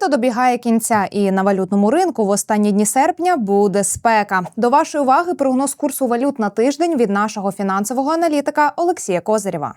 Літо добігає кінця, і на валютному ринку в останні дні серпня буде спека. До вашої уваги прогноз курсу валют на тиждень від нашого фінансового аналітика Олексія Козирєва.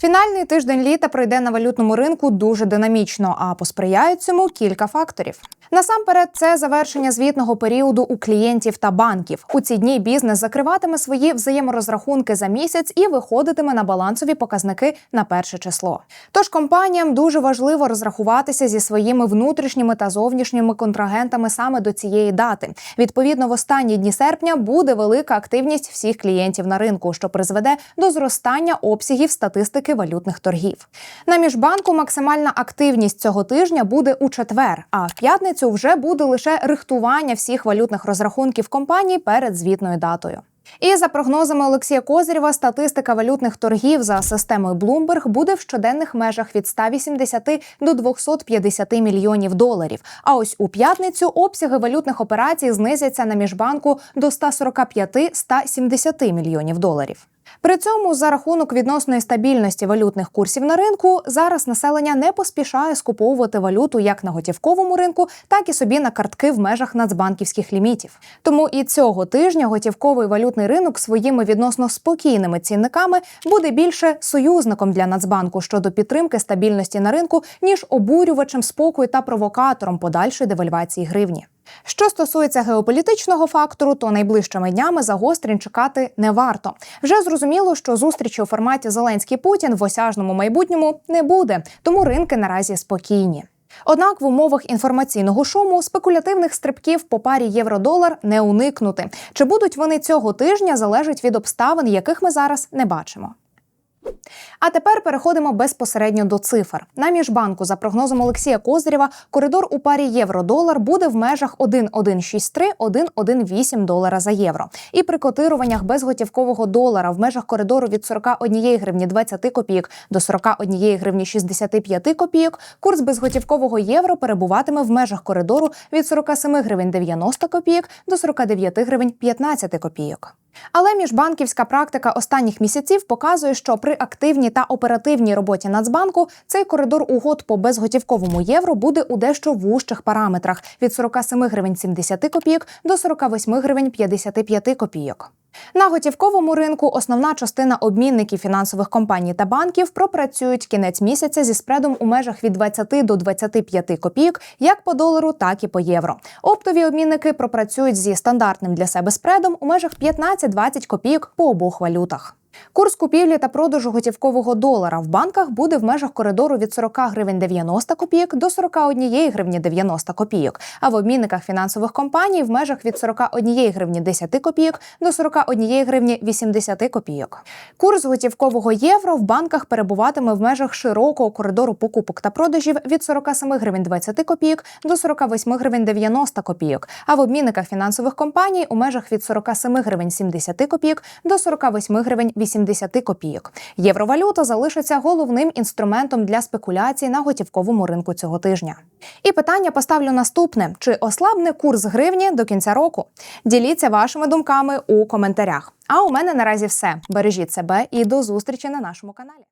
Фінальний тиждень літа пройде на валютному ринку дуже динамічно, а посприяють цьому кілька факторів. Насамперед, це завершення звітного періоду у клієнтів та банків. У ці дні бізнес закриватиме свої взаєморозрахунки за місяць і виходитиме на балансові показники на перше число. Тож компаніям дуже важливо розрахуватися зі своїми внутрішніми та зовнішніми контрагентами саме до цієї дати. Відповідно, в останні дні серпня буде велика активність всіх клієнтів на ринку, що призведе до зростання обсягів статистики валютних торгів. На міжбанку максимальна активність цього тижня буде у четвер, а в п'ятницю вже буде лише рихтування всіх валютних розрахунків компаній перед звітною датою. І за прогнозами Олексія Козирєва, статистика валютних торгів за системою Bloomberg буде в щоденних межах від 180 до 250 мільйонів доларів. А ось у п'ятницю обсяги валютних операцій знизяться на міжбанку до 145-170 мільйонів доларів. При цьому за рахунок відносної стабільності валютних курсів на ринку зараз населення не поспішає скуповувати валюту як на готівковому ринку, так і собі на картки в межах нацбанківських лімітів. Тому і цього тижня готівковий валютний ринок своїми відносно спокійними цінниками буде більше союзником для Нацбанку щодо підтримки стабільності на ринку, ніж обурювачем спокою та провокатором подальшої девальвації гривні. Що стосується геополітичного фактору, то найближчими днями загострень чекати не варто. Вже зрозуміло, що зустрічі у форматі Зеленський Путін в осяжному майбутньому не буде, тому ринки наразі спокійні. Однак в умовах інформаційного шуму спекулятивних стрибків по парі євро-долар не уникнути. Чи будуть вони цього тижня залежить від обставин, яких ми зараз не бачимо. А тепер переходимо безпосередньо до цифр. На міжбанку, за прогнозом Олексія Козирєва, коридор у парі євро-долар буде в межах 1,163-1,18 долара за євро. І при котируваннях безготівкового долара в межах коридору від 41 гривні 20 копійок до 41 гривні 65 копійок, курс безготівкового євро перебуватиме в межах коридору від 47 гривень 90 копійок до 49 гривень 15 копійок. Але міжбанківська практика останніх місяців показує, що при активній та оперативній роботі Нацбанку цей коридор угод по безготівковому євро буде у дещо вужчих параметрах від 47 гривень 70 копійок до 48 гривень 55 копійок. На готівковому ринку основна частина обмінників фінансових компаній та банків пропрацюють кінець місяця зі спредом у межах від 20 до 25 копійок, як по долару, так і по євро. Оптові обмінники пропрацюють зі стандартним для себе спредом у межах 15-20 копійок по обох валютах. Курс купівлі та продажу готівкового долара в банках буде в межах коридору від 40 гривень 90 копійок до 41 гривні 90 копійок, а в обмінниках фінансових компаній в межах від 41 гривні 10 копійок до 41 гривні 80 копійок. Курс готівкового євро в банках перебуватиме в межах широкого коридору покупок та продажів від 47 гривень 20 копійок до 48 гривень 90 копійок, а в обмінниках фінансових компаній у межах від 47 гривень 70 копійок до 48 гривень 80 копійок. Євровалюта залишиться головним інструментом для спекуляцій на готівковому ринку цього тижня. І питання поставлю наступне: чи ослабне курс гривні до кінця року? Діліться вашими думками у коментарях. А у мене наразі все. Бережіть себе і до зустрічі на нашому каналі.